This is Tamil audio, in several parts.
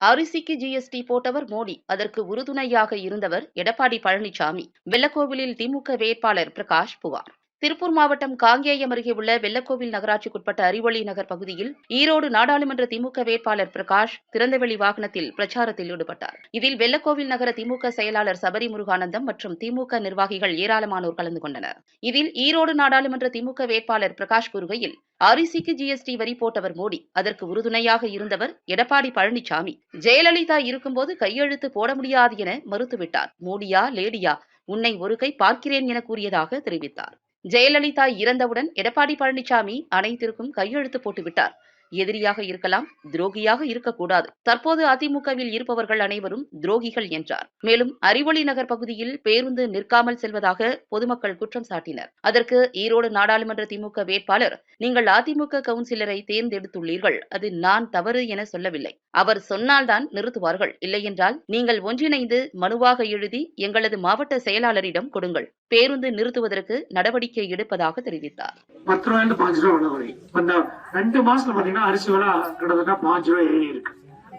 அரிசிக்கு ஜிஎஸ்டி போட்டவர் மோடி. அதற்கு உறுதுணையாக இருந்தவர் எடப்பாடி பழனிசாமி. வெள்ளக்கோவிலில் திமுக வேட்பாளர் பிரகாஷ் புகார். திருப்பூர் மாவட்டம் காங்கேயம் அருகே உள்ள வெள்ளக்கோவில் நகராட்சிக்குட்பட்ட அறிவொளி நகர் பகுதியில் ஈரோடு நாடாளுமன்ற திமுக வேட்பாளர் பிரகாஷ் திறந்தவெளி வாகனத்தில் பிரச்சாரத்தில் ஈடுபட்டார். இதில் வெள்ளக்கோவில் நகர திமுக செயலாளர் சபரி முருகானந்தம் மற்றும் திமுக நிர்வாகிகள் ஏராளமானோர் கலந்து கொண்டனர். இதில் ஈரோடு நாடாளுமன்ற திமுக வேட்பாளர் பிரகாஷ் கூறுகையில் அரிசிக்கு ஜிஎஸ்டி வரி போட்டவர் மோடி அதற்கு உறுதுணையாக இருந்தவர் எடப்பாடி பழனிசாமி ஜெயலலிதா இருக்கும்போது கையெழுத்து போட முடியாது என மறுத்துவிட்டார். மோடியா லேடியா உன்னை ஒரு கை பார்க்கிறேன் என கூறியதாக தெரிவித்தார். ஜெயலலிதா இறந்தவுடன் எடப்பாடி பழனிசாமி அனைத்திற்கும் கையெழுத்து போட்டுவிட்டார் எதிரியாக இருக்கலாம் துரோகியாக இருக்கக்கூடாது. தற்போது அதிமுகவில் இருப்பவர்கள் அனைவரும் துரோகிகள் என்றார். மேலும் அறிவொளி நகர் பகுதியில் பேருந்து நிற்காமல் செல்வதாக பொதுமக்கள் குற்றம் சாட்டினர். அதற்கு ஈரோடு நாடாளுமன்ற திமுக வேட்பாளர் நீங்கள் அதிமுக கவுன்சிலரை தேர்ந்தெடுத்துள்ளீர்கள். அது நான் தவறு என சொல்லவில்லை. அவர் சொன்னால்தான் நிறுத்துவார்கள். இல்லையென்றால் நீங்கள் ஒன்றிணைந்து மனுவாக எழுதி எங்களது மாவட்ட செயலாளரிடம் கொடுங்கள். பேருந்து நிறுத்துவதற்கு நடவடிக்கை எடுப்பதாக தெரிவித்தார். பத்து ரூபாயிலிருந்து பாஞ்சு ரூபாய் விலை இந்த ரெண்டு மாசத்துல பாத்தீங்கன்னா அரிசி விலை கிட்டத்தட்ட பாஞ்சு ரூபாய் ஏறி இருக்கு.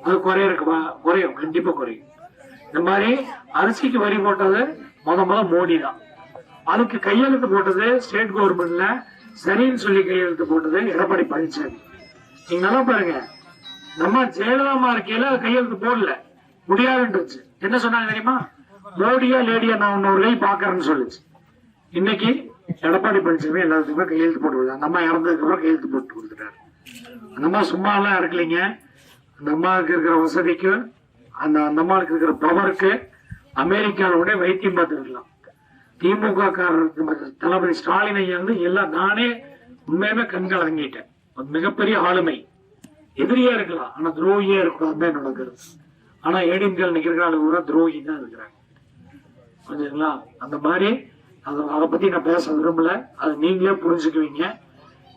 அது குறைய இருக்குமா குறையும். கண்டிப்பா குறையும். இந்த மாதிரி அரிசிக்கு வரி போட்டது முத முத மோடி தான் அதுக்கு கையெழுத்து போட்டது ஸ்டேட் கவர்மெண்ட்ல சரின்னு சொல்லி கையெழுத்து போட்டது எடப்பாடி பழனிசாமி. நீங்க நல்லா பாருங்க. நம்ம ஜெயலலிதாமா இருக்கையில கையெழுத்து போடல. முடியாதுன்றுச்சு. என்ன சொன்னாங்க தெரியுமா? மோடியா லேடியா நான் இன்னொரு கை பாக்குறேன்னு சொல்லுச்சு. இன்னைக்கு எடப்பாடி பழனிசாமி எல்லாத்துக்குமே கையெழுத்து போட்டு கொடுத்தாங்க அம்மா இறந்ததுக்கு அப்புறம் கையெழுத்து போட்டு கொடுத்துட்டாரு. அந்த அம்மா சும்மா எல்லாம் இருக்கலைங்க. அந்த அம்மாவுக்கு இருக்கிற வசதிக்கு அந்த அந்த அம்மாவுக்கு இருக்கிற பவருக்கு அமெரிக்காவோட வைத்தியம் பார்த்துருக்கலாம். திமுக தளபதி ஸ்டாலின் ஐயா வந்து எல்லாம் நானே உண்மையுமே கண் கலங்கிட்டேன் மிகப்பெரிய ஆளுமை. எதிரியா இருக்கலாம். ஆனா துரோகியா இருக்கக்கூடாது தான் என்னோட கருத்து. ஆனா ஏடிஎம்கேல நிக்கிற பூரா துரோகி தான் இருக்கிறாங்க. புரிஞ்சுங்களா அந்த மாதிரி அதை அதை பத்தி நான் பேச விரும்பல. அது நீங்களே புரிஞ்சுக்குவீங்க.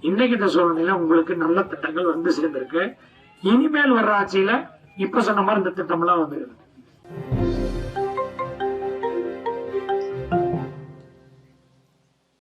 இன்னைக்கு இந்த சூழ்நிலையில உங்களுக்கு நல்ல திட்டங்கள் வந்து சேர்ந்திருக்கு. இனிமேல் வர்ற ஆட்சியில இப்ப சொன்ன மாதிரி இந்த திட்டம்லாம் வந்துருக்கு